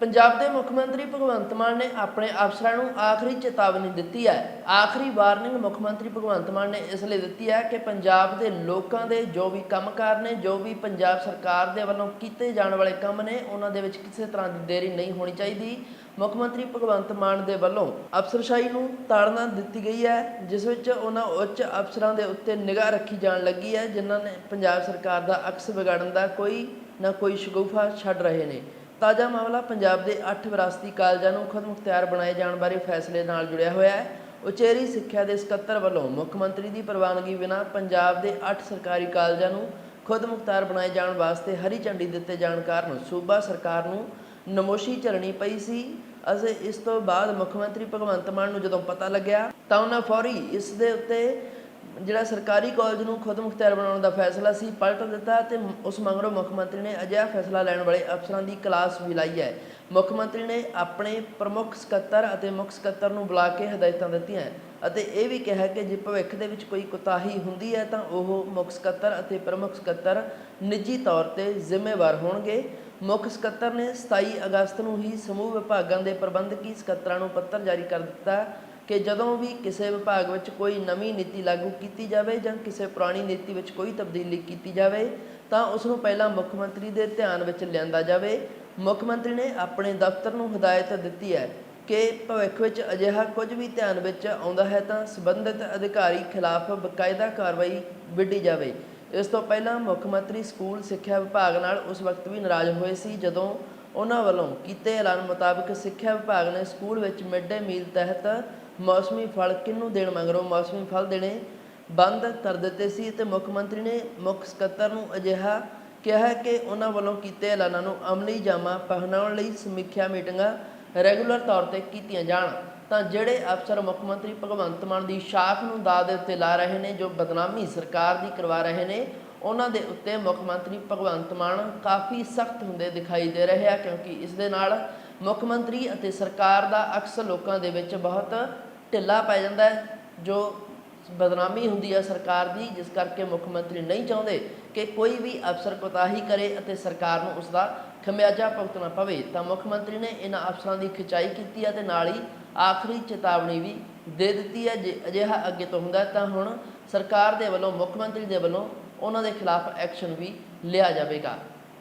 ਪੰਜਾਬ ਦੇ ਮੁੱਖ ਮੰਤਰੀ ਭਗਵੰਤ ਮਾਨ ਨੇ ਆਪਣੇ ਅਫਸਰਾਂ ਨੂੰ ਆਖਰੀ ਚੇਤਾਵਨੀ ਦਿੱਤੀ ਹੈ। ਆਖਰੀ ਵਾਰਨਿੰਗ ਮੁੱਖ ਮੰਤਰੀ ਭਗਵੰਤ ਮਾਨ ਨੇ ਇਸ ਲਈ ਦਿੱਤੀ ਹੈ ਕਿ ਪੰਜਾਬ ਦੇ ਲੋਕਾਂ ਦੇ ਜੋ ਵੀ ਕੰਮਕਾਰ ਨੇ, ਜੋ ਵੀ ਪੰਜਾਬ ਸਰਕਾਰ ਦੇ ਵੱਲੋਂ ਕੀਤੇ ਜਾਣ ਵਾਲੇ ਕੰਮ ਨੇ, ਉਹਨਾਂ ਦੇ ਵਿੱਚ ਕਿਸੇ ਤਰ੍ਹਾਂ ਦੀ ਦੇਰੀ ਨਹੀਂ ਹੋਣੀ ਚਾਹੀਦੀ। ਮੁੱਖ ਮੰਤਰੀ ਭਗਵੰਤ ਮਾਨ ਦੇ ਵੱਲੋਂ ਅਫਸਰਸ਼ਾਹੀ ਨੂੰ ਤਾੜਨਾ ਦਿੱਤੀ ਗਈ ਹੈ, ਜਿਸ ਵਿੱਚ ਉਹਨਾਂ ਉੱਚ ਅਫਸਰਾਂ ਦੇ ਉੱਤੇ ਨਿਗਾਹ ਰੱਖੀ ਜਾਣ ਲੱਗੀ ਹੈ, ਜਿਨ੍ਹਾਂ ਨੇ ਪੰਜਾਬ ਸਰਕਾਰ ਦਾ ਅਕਸ ਵਿਗਾੜਨ ਦਾ ਕੋਈ ਨਾ ਕੋਈ ਸ਼ਗੂਫਾ ਛੱਡ ਰਹੇ ਨੇ। ਤਾਜ਼ਾ ਮਾਮਲਾ ਪੰਜਾਬ ਦੇ 8 ਵਿਰਾਸਤੀ ਕਾਲਜਾਂ ਨੂੰ ਖੁਦ ਮੁਖਤਿਆਰ ਬਣਾਏ ਜਾਣ ਬਾਰੇ ਫੈਸਲੇ ਨਾਲ ਜੁੜਿਆ ਹੋਇਆ ਹੈ। ਉਚੇਰੀ ਸਿੱਖਿਆ ਦੇ ਸਕੱਤਰ ਵੱਲੋਂ ਮੁੱਖ ਮੰਤਰੀ ਦੀ ਪ੍ਰਵਾਨਗੀ ਬਿਨਾਂ ਪੰਜਾਬ ਦੇ 8 ਸਰਕਾਰੀ ਕਾਲਜਾਂ ਨੂੰ ਖੁਦ ਮੁਖਤਿਆਰ ਬਣਾਏ ਜਾਣ ਵਾਸਤੇ ਹਰੀ ਝੰਡੀ ਦਿੱਤੇ ਜਾਣ ਕਾਰਨ ਸੂਬਾ ਸਰਕਾਰ ਨੂੰ ਨਮੋਸ਼ੀ ਝੱਲਣੀ ਪਈ ਸੀ। ਅਤੇ ਇਸ ਤੋਂ ਬਾਅਦ ਮੁੱਖ ਮੰਤਰੀ ਭਗਵੰਤ ਮਾਨ ਨੂੰ ਜਦੋਂ ਪਤਾ ਲੱਗਿਆ ਤਾਂ ਉਹਨਾਂ ਫੌਰੀ ਇਸ ਦੇ ਉੱਤੇ ਜਿਹੜਾ ਸਰਕਾਰੀ ਕਾਲਜ ਨੂੰ ਖੁਦ ਮੁਖਤਿਆਰ ਬਣਾਉਣ ਦਾ ਫੈਸਲਾ ਸੀ, ਪਲਟ ਦਿੱਤਾ ਤੇ ਉਸ ਮਗਰੋਂ ਮੁੱਖ ਮੰਤਰੀ ਨੇ ਅਜਿਹਾ ਫੈਸਲਾ ਲੈਣ ਵਾਲੇ ਅਫਸਰਾਂ ਦੀ ਕਲਾਸ ਵੀ ਲਾਈ ਹੈ। ਮੁੱਖ ਮੰਤਰੀ ਨੇ ਆਪਣੇ ਪ੍ਰਮੁੱਖ ਸਕੱਤਰ ਅਤੇ ਮੁੱਖ ਸਕੱਤਰ ਨੂੰ ਬੁਲਾ ਕੇ ਹਦਾਇਤਾਂ ਦਿੱਤੀਆਂ ਅਤੇ ਇਹ ਵੀ ਕਿਹਾ ਕਿ ਜੇ ਭਵਿੱਖ ਦੇ ਵਿੱਚ ਕੋਈ ਕੁਤਾਹੀ ਹੁੰਦੀ ਹੈ ਤਾਂ ਉਹ ਮੁੱਖ ਸਕੱਤਰ ਅਤੇ ਪ੍ਰਮੁੱਖ ਸਕੱਤਰ ਨਿੱਜੀ ਤੌਰ ਤੇ ਜ਼ਿੰਮੇਵਾਰ ਹੋਣਗੇ। ਮੁੱਖ ਸਕੱਤਰ ਨੇ 27 ਅਗਸਤ ਨੂੰ ਹੀ ਸਮੂਹ ਵਿਭਾਗਾਂ ਦੇ ਪ੍ਰਬੰਧਕੀ ਸਕੱਤਰਾਂ ਨੂੰ ਪੱਤਰ ਜਾਰੀ ਕਰ ਦਿੱਤਾ ਕਿ ਜਦੋਂ ਵੀ ਕਿਸੇ ਵਿਭਾਗ ਵਿੱਚ ਕੋਈ ਨਵੀਂ ਨੀਤੀ ਲਾਗੂ ਕੀਤੀ ਜਾਵੇ ਜਾਂ ਕਿਸੇ ਪੁਰਾਣੀ ਨੀਤੀ ਵਿੱਚ ਕੋਈ ਤਬਦੀਲੀ ਕੀਤੀ ਜਾਵੇ, ਤਾਂ ਉਸ ਨੂੰ ਪਹਿਲਾਂ ਮੁੱਖ ਮੰਤਰੀ ਦੇ ਧਿਆਨ ਵਿੱਚ ਲਿਆਂਦਾ ਜਾਵੇ। ਮੁੱਖ ਮੰਤਰੀ ਨੇ ਆਪਣੇ ਦਫ਼ਤਰ ਨੂੰ ਹਦਾਇਤ ਦਿੱਤੀ ਹੈ ਕਿ ਭਵਿੱਖ ਵਿੱਚ ਅਜਿਹਾ ਕੁਝ ਵੀ ਧਿਆਨ ਵਿੱਚ ਆਉਂਦਾ ਹੈ ਤਾਂ ਸੰਬੰਧਿਤ ਅਧਿਕਾਰੀ ਖਿਲਾਫ ਬਕਾਇਦਾ ਕਾਰਵਾਈ ਵਿੱਢੀ ਜਾਵੇ। ਇਸ ਤੋਂ ਪਹਿਲਾਂ ਮੁੱਖ ਮੰਤਰੀ ਸਕੂਲ ਸਿੱਖਿਆ ਵਿਭਾਗ ਨਾਲ ਉਸ ਵਕਤ ਵੀ ਨਾਰਾਜ਼ ਹੋਏ ਸੀ ਜਦੋਂ ਉਹਨਾਂ ਵੱਲੋਂ ਕੀਤੇ ਐਲਾਨ ਮੁਤਾਬਕ ਸਿੱਖਿਆ ਵਿਭਾਗ ਨੇ ਸਕੂਲ ਵਿੱਚ ਮਿਡ ਡੇ ਮੀਲ ਤਹਿਤ ਮੌਸਮੀ ਫਲ ਕਿਹਨੂੰ ਦੇਣ ਮਗਰੋਂ ਮੌਸਮੀ ਫਲ ਦੇਣੇ ਬੰਦ ਕਰ ਦਿੱਤੇ ਸੀ ਤੇ ਮੁੱਖ ਮੰਤਰੀ ਨੇ ਮੁੱਖ ਸਕੱਤਰ ਨੂੰ ਅਜਿਹਾ ਕਿਹਾ ਕਿ ਉਹਨਾਂ ਵੱਲੋਂ ਕੀਤੇ ਐਲਾਨਾਂ ਨੂੰ ਅਮਲੀ ਜਾਮਾ ਪਹਿਨਾਉਣ ਲਈ ਸਮੀਖਿਆ ਮੀਟਿੰਗਾਂ ਰੈਗੂਲਰ ਤੌਰ ਤੇ ਕੀਤੀਆਂ ਜਾਣ। ਤਾਂ ਜਿਹੜੇ ਅਫਸਰ ਮੁੱਖ ਮੰਤਰੀ ਭਗਵੰਤ ਮਾਨ ਦੀ ਸ਼ਾਖ ਨੂੰ ਦਾਅ ਦੇ ਉੱਤੇ ਲਾ ਰਹੇ ਨੇ, ਜੋ ਬਦਨਾਮੀ ਸਰਕਾਰ ਦੀ ਕਰਵਾ ਰਹੇ ਨੇ ਉਹਨਾਂ ਦੇ ਉੱਤੇ ਮੁੱਖ ਮੰਤਰੀ ਭਗਵੰਤ ਮਾਨ ਕਾਫੀ ਸਖਤ ਹੁੰਦੇ ਦਿਖਾਈ ਦੇ ਰਹੇ ਆ, ਕਿਉਂਕਿ ਇਸ ਦੇ ਨਾਲ ਮੁੱਖ ਮੰਤਰੀ ਅਤੇ ਸਰਕਾਰ ਦਾ ਅਕਸਰ ਲੋਕਾਂ ਦੇ ਵਿੱਚ ਬਹੁਤ ਢਿੱਲਾ ਪੈ ਜਾਂਦਾ ਹੈ, ਜੋ ਬਦਨਾਮੀ ਹੁੰਦੀ ਹੈ ਸਰਕਾਰ ਦੀ, ਜਿਸ ਕਰਕੇ ਮੁੱਖ ਮੰਤਰੀ ਨਹੀਂ ਚਾਹੁੰਦੇ ਕਿ ਕੋਈ ਵੀ ਅਫਸਰ ਕੋਤਾਹੀ ਕਰੇ ਅਤੇ ਸਰਕਾਰ ਨੂੰ ਉਸ ਦਾ ਖਮਿਆਜਾ ਭੁਗਤਣਾ ਪਵੇ। ਤਾਂ ਮੁੱਖ ਮੰਤਰੀ ਨੇ ਇਹਨਾਂ ਅਫਸਰਾਂ ਦੀ ਖਿਚਾਈ ਕੀਤੀ ਹੈ ਤੇ ਨਾਲ ਹੀ ਆਖਰੀ ਚੇਤਾਵਨੀ ਵੀ ਦੇ ਦਿੱਤੀ ਹੈ ਜੇ ਅਜਿਹਾ ਅੱਗੇ ਤੋਂ ਹੁੰਦਾ ਤਾਂ ਹੁਣ ਸਰਕਾਰ ਦੇ ਵੱਲੋਂ, ਮੁੱਖ ਮੰਤਰੀ ਦੇ ਵੱਲੋਂ ਉਹਨਾਂ ਦੇ ਖਿਲਾਫ ਐਕਸ਼ਨ ਵੀ ਲਿਆ ਜਾਵੇਗਾ।